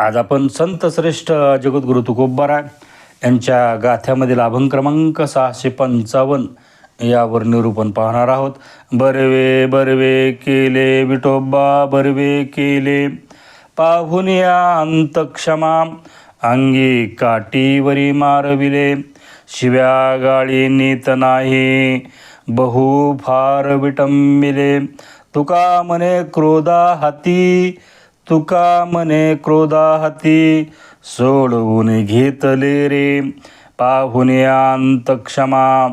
आज आपण संत श्रेष्ठ जगद्गुरु तुकोबारा यांच्या गाथ्यामधील अभंग क्रमांक सहाशे पंचावन्न यावर निरूपण पाहणार आहोत. बरवे बरवे केले विठोबा बरवे केले. पाहुनिया या अंतक्षमा. अंगी काटीवरी मारविले. शिव्या गाळी नीत नाही. बहु फार विटंबिले. तुका मने क्रोधा हाती. तुका मने क्रोधा हाती सोडवून घेतले रे. पाहुणे अंत क्षमा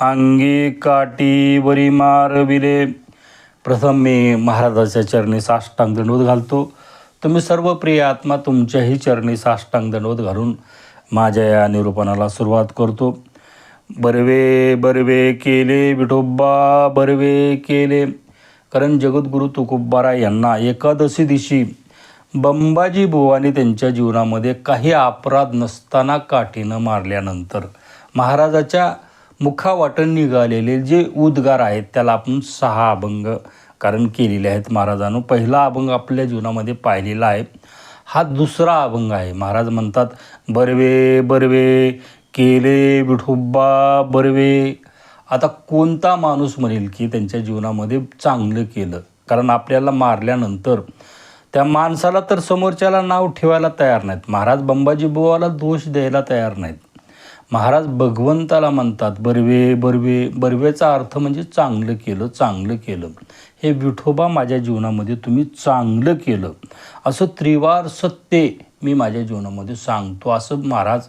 अंगी काठी वरी मारविले. प्रथम मी महाराजाच्या चरणी साष्टांग दंडवत घालतो. तुम्ही सर्व प्रिय आत्मा तुमच्याही चरणी साष्टांग दंडवत घालून माझ्या या निरूपणाला सुरुवात करतो. बरवे बरवे केले विठोबा बरवे केले. कारण जगद्गुरु तुकोबारा यांना एकादशी दिवशी बंबाजी बुवानी त्यांच्या जीवनामध्ये काही अपराध नसताना काठीनं मारल्यानंतर महाराजाच्या मुखावाटण निघालेले जे उद्गार आहेत त्याला आपण सहा अभंग कारण केलेले आहेत महाराजानं. पहिला अभंग आपल्या जीवनामध्ये पाहिलेला आहे. हा दुसरा अभंग आहे. महाराज म्हणतात बरवे बरवे केले विठोबा बरवे. आता कोणता माणूस म्हणेल की त्यांच्या जीवनामध्ये चांगलं केलं? कारण आपल्याला मारल्यानंतर त्या माणसाला तर समोरच्याला नाव ठेवायला तयार नाहीत. महाराज बंबाजी बुवाला दोष द्यायला तयार नाहीत. महाराज भगवंताला म्हणतात बरवे बरवे बर्वेचा अर्थ म्हणजे चांगलं केलं चांगलं केलं. हे विठोबा माझ्या जीवनामध्ये तुम्ही चांगलं केलं. असं त्रिवार सत्य मी माझ्या जीवनामध्ये सांगतो. असं महाराज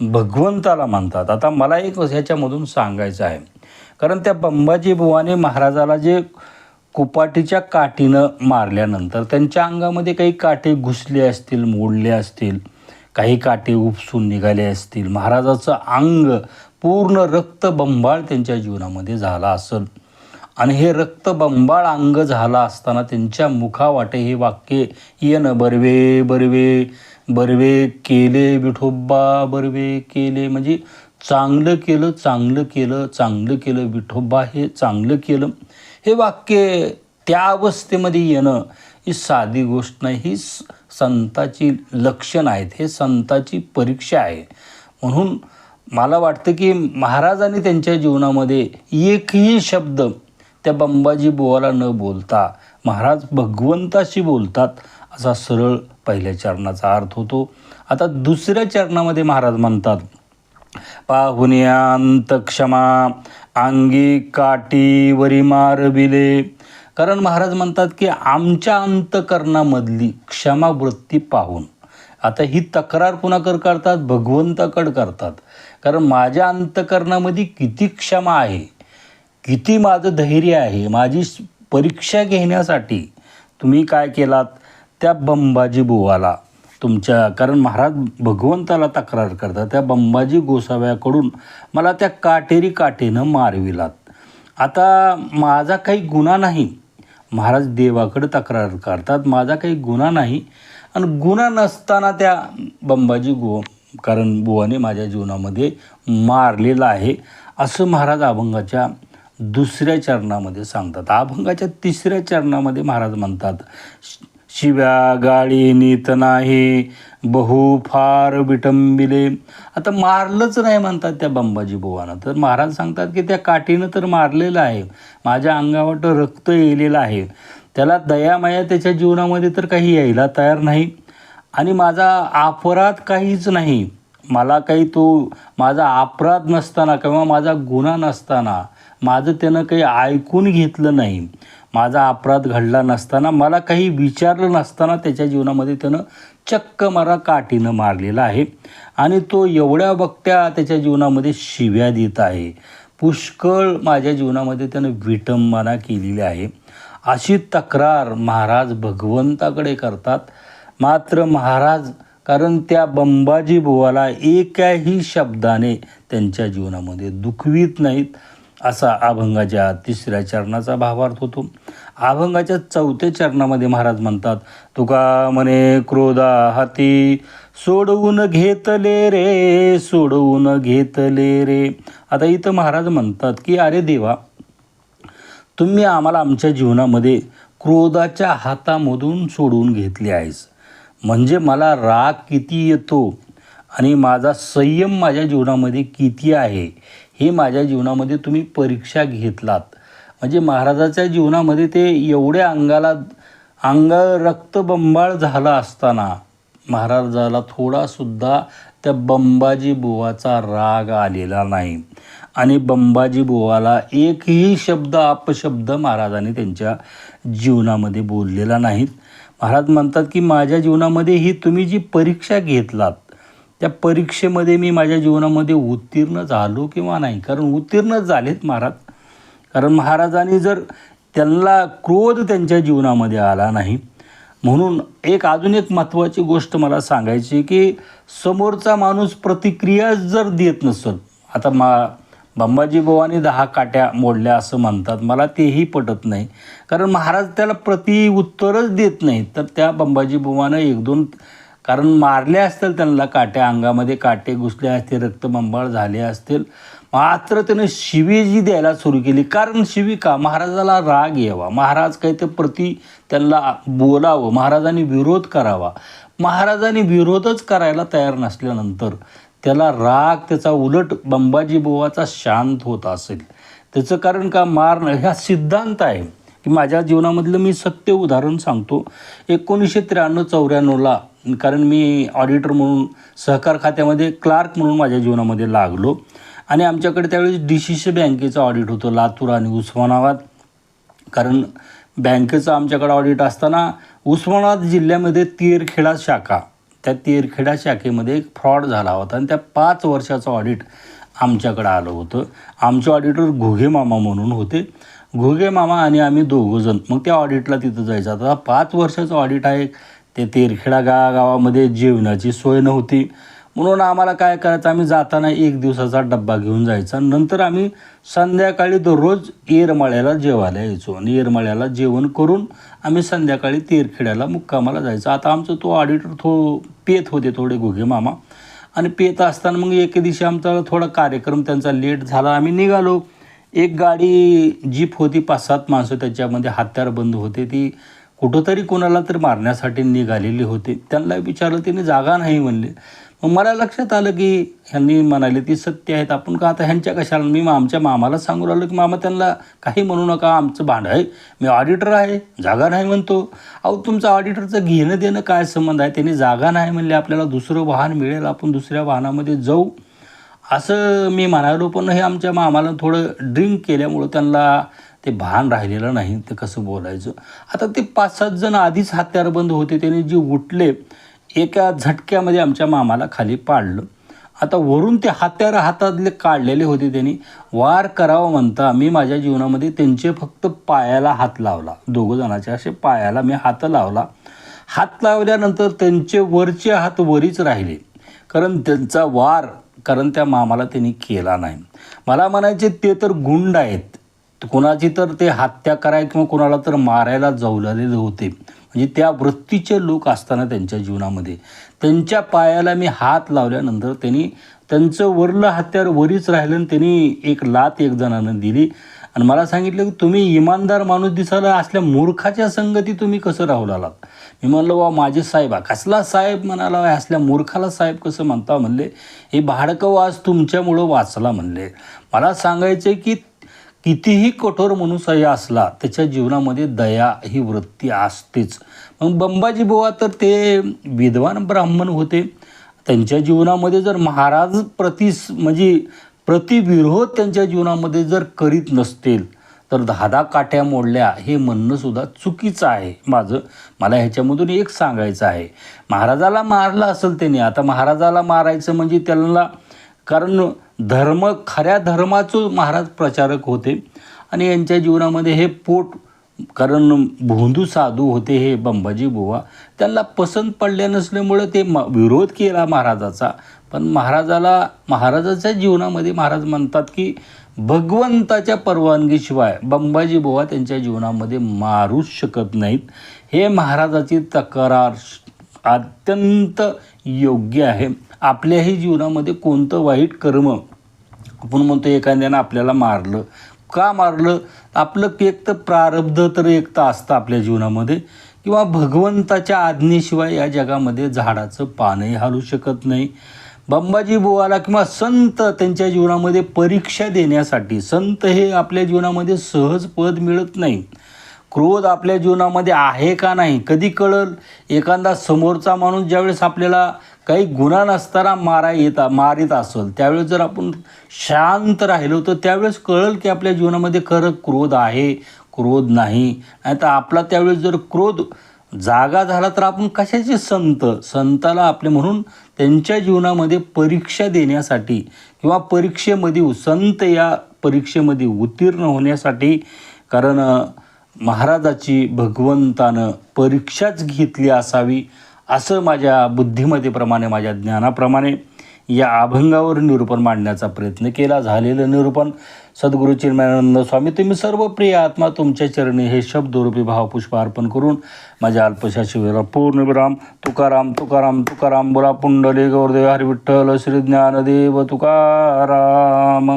भगवंताला मानतात. आता मला एक ह्याच्यामधून सांगायचं आहे. कारण त्या बंबाजी बुवाने महाराजाला जे कुपाटीच्या काठीनं मारल्यानंतर त्यांच्या अंगामध्ये काही काटे घुसले असतील मोडले असतील काही काटे उपसून निघाले असतील. महाराजाचं अंग पूर्ण रक्तबंबाळ त्यांच्या जीवनामध्ये झाला असेल. आणि हे रक्तबंबाळ अंग झाला असताना त्यांच्या मुखावाटे हे वाक्य येणं बरवे बरवे बरवे केले विठोबा बरवे केले म्हणजे चांगलं केलं चांगलं केलं चांगलं केलं विठोबा हे चांगलं केलं. हे वाक्य त्या अवस्थेमध्ये येणं ही साधी गोष्ट नाही ही स- संताची लक्षण आहेत हे संताची परीक्षा आहे. म्हणून मला वाटतं की महाराजांनी त्यांच्या जीवनामध्ये एकही शब्द त्या बंबाजी बुवाला न बोलता महाराज भगवंताशी बोलतात असा सरळ पहिल्या चरणाचा अर्थ होतो. आता दुसऱ्या चरणामध्ये महाराज म्हणतात पाहुण्यांत क्षमा अंगी काठी वरी मारविले कारण महाराज म्हणतात की आमच्या अंतकरणामधली क्षमावृत्ती पाहून. आता ही तक्रार कुणाकर करतात? भगवंताकड करतात. कारण माझ्या अंतकरणामध्ये किती क्षमा आहे किती माझं धैर्य आहे माझी परीक्षा घेण्यासाठी तुम्ही काय केलात? त्या बंबाजी बुवाला तुमच्या कारण महाराज भगवंताला तक्रार करतात त्या बंबाजी गोसाव्याकडून मला त्या काटेरी काटेनं मारविलात. आता माझा काही गुन्हा नाही महाराज देवाकडे तक्रार करतात माझा काही गुन्हा नाही आणि गुन्हा नसताना त्या बंबाजी गो कारण बुवाने माझ्या जीवनामध्ये मारलेलं आहे असं महाराज अभंगाच्या दुसऱ्या चरणामध्ये सांगतात. अभंगाच्या तिसऱ्या चरणामध्ये महाराज म्हणतात शिव्या गाळी नीत नाही बहु फार विटंबिले. आता मारलंच नाही म्हणतात त्या बंबाजी बुवानं. तर महाराज सांगतात की त्या काठीनं तर मारलेलं आहे. माझ्या अंगावर रक्त येलेलं आहे. त्याला दयामाया त्याच्या जीवनामध्ये तर काही यायला तयार नाही. आणि माझा अपराध काहीच नाही. मला काही तो माझा अपराध नसताना किंवा माझा गुन्हा नसताना माझं त्यानं काही ऐकून घेतलं नाही. माझा अपराध घडला नसताना मला काही विचारलं नसताना त्याच्या जीवनामध्ये त्यानं चक्क मला काठीनं मारलेला आहे. आणि तो एवढ्या बघत्या त्याच्या जीवनामध्ये शिव्या देत आहे. पुष्कळ माझ्या जीवनामध्ये त्यानं विटंबना केलेली आहे. अशी तक्रार महाराज भगवंताकडे करतात. मात्र महाराज कारण त्या बंबाजी बुवाला एकाही शब्दाने त्यांच्या जीवनामध्ये दुखवीत नाहीत. असा अभंगाच्या तिसऱ्या चरणाचा भावार्थ होतो. अभंगाच्या चौथ्या चरणामध्ये महाराज म्हणतात तुका म्हणे क्रोधा हाती सोडवून घेतले रे सोडवून घेतले रे. आता इथं महाराज म्हणतात की अरे देवा तुम्ही आम्हाला आमच्या जीवनामध्ये क्रोधाच्या हातामधून सोडवून घेतले आहेस. म्हणजे मला राग किती येतो आणि माझा संयम माझ्या जीवनामध्ये किती आहे हे माझ्या जीवनामध्ये तुम्ही परीक्षा घेतलात. म्हणजे महाराजाच्या जीवनामध्ये ते एवढ्या अंगाला अंग रक्तबंबाळ झालं असताना महाराजाला थोडासुद्धा त्या बंबाजी बुवाचा राग आलेला नाही. आणि बंबाजी बुवाला एकही शब्द अपशब्द महाराजांनी त्यांच्या जीवनामध्ये बोललेला नाहीत. महाराज म्हणतात की माझ्या जीवनामध्ये ही तुम्ही जी परीक्षा घेतलात त्या परीक्षेमध्ये मी माझ्या जीवनामध्ये उत्तीर्ण झालो किंवा नाही? कारण उत्तीर्ण झालेत महाराज. कारण महाराजांनी जर त्यांना क्रोध त्यांच्या जीवनामध्ये आला नाही म्हणून एक अजून एक महत्त्वाची गोष्ट मला सांगायची की समोरचा माणूस प्रतिक्रिया जर देत नसत आता मा बंबाजी बुवानी दहा काट्या मोडल्या असं म्हणतात मला तेही पटत नाही. कारण महाराज त्याला प्रतिउत्तरच देत नाहीत. तर त्या बंबाजी बुवानं एक दोन कारण मारले असतील त्यांना काट्या अंगामध्ये काटे घुसले असतील रक्तबंबाळ झाले असतील. मात्र त्यानं शिवी जी द्यायला सुरू केली. कारण शिवी का? महाराजाला राग यावा. महाराज काही ते प्रति त्यांना बोलावं. महाराजांनी विरोध करावा. महाराजांनी विरोधच करायला तयार नसल्यानंतर त्याला राग त्याचा उलट बंबाजी बुवाचा शांत होत असेल. त्याचं कारण का? मारणं ह्या सिद्धांत आहे. की माझ्या जीवनामधलं मी सत्य उदाहरण सांगतो. एकोणीसशे त्र्याण्णव चौऱ्याण्णवला कारण मी ऑडिटर म्हणून सहकार खात्यामध्ये क्लार्क म्हणून माझ्या जीवनामध्ये लागलो. आणि आमच्याकडे त्यावेळेस डी सी सी बँकेचं ऑडिट होतं लातूर आणि उस्मानाबाद. कारण बँकेचं आमच्याकडे ऑडिट असताना उस्मानाबाद जिल्ह्यामध्ये तेरखेडा शाखा त्या तेरखेडा शाखेमध्ये एक फ्रॉड झाला होता आणि त्या पाच वर्षाचं ऑडिट आमच्याकडं आलं होतं. आमचे ऑडिटर घुघे मामा म्हणून होते. घुगे मामा आणि आम्ही दोघंजण मग त्या ऑडिटला तिथं जायचं. आता पाच वर्षाचं ऑडिट आहे. ते तेरखेडा गा गावामध्ये जेवणाची सोय नव्हती. म्हणून आम्हाला काय करायचं? आम्ही जाताना एक दिवसाचा डब्बा घेऊन जायचा. नंतर आम्ही संध्याकाळी दररोज येरमाळ्याला जेवायला यायचो. आणि येरमाळ्याला जेवण करून आम्ही संध्याकाळी तेरखेड्याला मुक्कामाला जायचो. आता आमचं तो ऑडिटर थो पेत होते थोडे घुगे मामा. आणि पेत असताना मग एके दिवशी आमचा थोडा कार्यक्रम त्यांचा लेट झाला. आम्ही निघालो. एक गाडी जीप होती पाच सात माणसं त्याच्यामध्ये हत्यार बंद होते. ती कुठंतरी कोणाला तर मारण्यासाठी निघालेली होती. त्यांना विचारलं तिने जागा नाही म्हणले. मग मला लक्षात आलं की ह्यांनी म्हणाले ती सत्य आहेत. आपण का आता ह्यांच्या कशाला? मी मा- आमच्या मामाला सांगू राहिलो की मामा त्यांना काही म्हणू नका. आमचं भांड आहे. मी ऑडिटर आहे. जागा नाही म्हणतो. अहो तुमचं ऑडिटरचं घेणं देणं काय संबंध आहे? त्यांनी जागा नाही म्हणले. आपल्याला दुसरं वाहन मिळेल. आपण दुसऱ्या वाहनामध्ये जाऊ. असं मी म्हणालो पण हे आमच्या मामाला थोडं ड्रिंक केल्यामुळं त्यांना ते भान राहिलेलं नाही ते कसं बोलायचं. आता ते पाच सात जण आधीच हत्यारबंद होते त्याने जे उठले एका झटक्यामध्ये आमच्या मामाला खाली पाडलं. आता वरून ते हत्यार हातातले काढलेले होते त्यांनी. वार करावं म्हणता मी माझ्या जीवनामध्ये त्यांचे फक्त पायाला हात लावला. दोघं जणाच्या असे पायाला मी हात लावला. हात लावल्यानंतर त्यांचे वरचे हात वरीच राहिले. कारण त्यांचा वार कारण त्या मामाला त्यांनी केला नाही. मला म्हणायचे ते तर गुंड आहेत. कोणाची तर ते हत्या कराय किंवा कोणाला तर मारायला जवळलेले होते. म्हणजे त्या वृत्तीचे लोक असताना त्यांच्या जीवनामध्ये. त्यांच्या पायाला मी हात लावल्यानंतर त्यांनी त्यांचं वरलं हत्यार वरीच राहिलं आणि त्यांनी एक लात एक जणानं दिली. आणि मला सांगितलं की तुम्ही इमानदार माणूस दिसायला असल्या मूर्खाच्या संगती तुम्ही कसं राहू लागलात? मी म्हणलं वा माझे साहेब हा कसला साहेब म्हणाला "वा, असल्या मूर्खाला साहेब कसं म्हणता म्हणले? हे भाडकं वाज तुमच्यामुळं वाचला म्हणले. मला सांगायचं की कितीही कठोर मनुष्य असला त्याच्या जीवनामध्ये दया ही वृत्ती असतेच. मग बंबाजी बुवा तर ते विद्वान ब्राह्मण होते. त्यांच्या जीवनामध्ये जर महाराज प्रतिस म्हणजे प्रतिविरोध त्यांच्या जीवनामध्ये जर करीत नसतील तर दहा दहा काट्या मोडल्या हे म्हणणंसुद्धा चुकीचं आहे. माझं मला ह्याच्यामधून एक सांगायचं आहे. महाराजाला मारलं असेल त्यांनी आता महाराजाला मारायचं म्हणजे त्यांना कारण धर्म खऱ्या धर्माचं महाराज प्रचारक होते आणि यांच्या जीवनामध्ये हे पोट कारण भोंदू साधू होते हे बंबाजी बुवा त्यांना पसंत पडल्या नसल्यामुळं ते म विरोध केला महाराजाचा. पण महाराजाला महाराजाच्या जीवनामध्ये महाराज म्हणतात की भगवंताच्या परवानगीशिवाय बंबाजी बुवा त्यांच्या जीवनामध्ये मारूच शकत नाहीत. हे महाराजाची तक्रार अत्यंत योग्य आहे. आपल्याही जीवनामध्ये कोणतं वाईट कर्म आपण म्हणतो एखाद्यानं आपल्याला मारलं का मारलं? आपलं एक तर प्रारब्ध तर एक तर असतं आपल्या जीवनामध्ये. किंवा भगवंताच्या आज्ञेशिवाय या जगामध्ये झाडाचं पानही हालू शकत नाही. बंबाजी बुवाला किंवा संत त्यांच्या जीवनामध्ये परीक्षा देण्यासाठी संत हे आपल्या जीवनामध्ये सहज पद मिळत नाही. क्रोध आपल्या जीवनामध्ये आहे का नाही कधी कळल? एखादा समोरचा माणूस ज्यावेळेस आपल्याला काही गुन्हा नसताना मारा येता मारित असेल त्यावेळेस जर आपण शांत राहिलो तर त्यावेळेस कळल की आपल्या जीवनामध्ये खरं क्रोध आहे क्रोध नाही. नाही तर आपला त्यावेळेस जर क्रोध जागा झाला तर आपण कशाचे संत? संताला आपले म्हणून त्यांच्या जीवनामध्ये परीक्षा देण्यासाठी किंवा परीक्षेमध्ये संत या परीक्षेमध्ये उत्तीर्ण होण्यासाठी कारण महाराजाची भगवंतानं परीक्षाच घेतली असावी असं माझ्या बुद्धिमत्तेप्रमाणे माझ्या ज्ञानाप्रमाणे या अभंगावर निरूपण मांडण्याचा प्रयत्न केला. झालेलं निरूपण सद्गुरू चिन्मयानंद स्वामी तुम्ही सर्व प्रिय आत्मा तुमच्या चरणी हे शब्दरूपी भावपुष्प अर्पण करून माझ्या अल्पशा शिवेरा पूर्णविराम तुकाराम तुकाराम तुकाराम बुरा पुंडले गौरदेव हरिविठ्ठल श्री ज्ञानदेव तुकाराम.